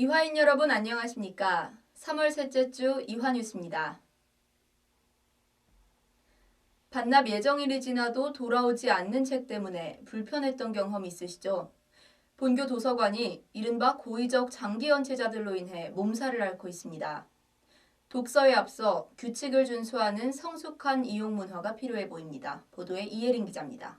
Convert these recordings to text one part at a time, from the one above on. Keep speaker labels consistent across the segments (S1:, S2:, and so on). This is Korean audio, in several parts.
S1: 이화인 여러분 안녕하십니까? 3월 셋째 주 이화 뉴스입니다. 반납 예정일이 지나도 돌아오지 않는 책 때문에 불편했던 경험 있으시죠? 본교 도서관이 이른바 고의적 장기 연체자들로 인해 몸살을 앓고 있습니다. 독서에 앞서 규칙을 준수하는 성숙한 이용 문화가 필요해 보입니다. 보도에 이혜린 기자입니다.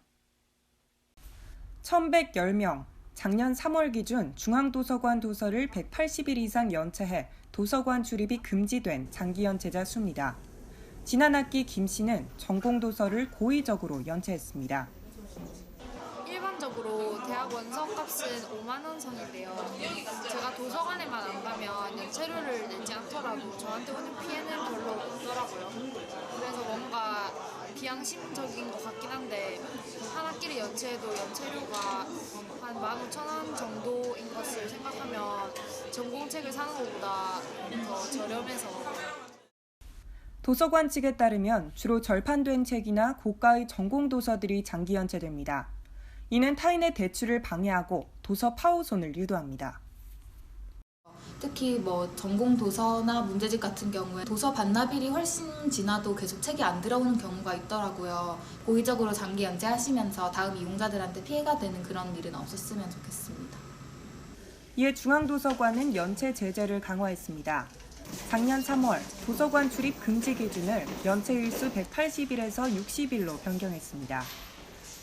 S2: 1110명, 작년 3월 기준 중앙도서관 도서를 180일 이상 연체해 도서관 출입이 금지된 장기 연체자 수입니다. 지난 학기 김 씨는 전공 도서를 고의적으로 연체했습니다.
S3: 일반적으로 대학 원서 값은 5만 원 선인데요. 제가 도서관에만 안 가면 연체료를 내지 않더라도 저한테 오는 피해는 별로 없더라고요. 그래서 뭔가 비양심적인 것 같긴 한데 한 학기를 연체해도 연체료가 한 15,000원 정도인 것을 생각하면 전공책을 사는 것보다 더 저렴해서
S2: 도서관 측에 따르면 주로 절판된 책이나 고가의 전공 도서들이 장기 연체됩니다. 이는 타인의 대출을 방해하고 도서 파호손을 유도합니다.
S4: 특히 뭐 전공 도서나 문제집 같은 경우에 도서 반납일이 훨씬 지나도 계속 책이 안 들어오는 경우가 있더라고요. 고의적으로 장기 연재하시면서 다음 이용자들한테 피해가 되는 그런 일은 없었으면 좋겠습니다.
S2: 이에 중앙도서관은 연체 제재를 강화했습니다. 작년 3월 도서관 출입 금지 기준을 연체 일수 180일에서 60일로 변경했습니다.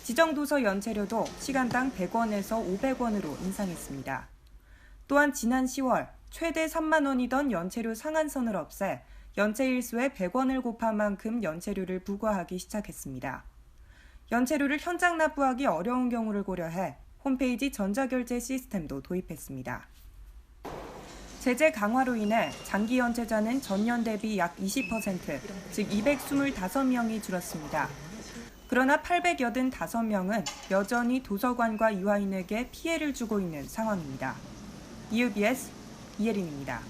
S2: 지정 도서 연체료도 시간당 100원에서 500원으로 인상했습니다. 또한 지난 10월 최대 3만 원이던 연체료 상한선을 없애 연체 일수에 100원을 곱한 만큼 연체료를 부과하기 시작했습니다. 연체료를 현장 납부하기 어려운 경우를 고려해 홈페이지 전자결제 시스템도 도입했습니다. 제재 강화로 인해 장기 연체자는 전년 대비 약 20%, 즉 225명이 줄었습니다. 그러나 885명은 여전히 도서관과 이화인에게 피해를 주고 있는 상황입니다. EUBS 이혜린입니다.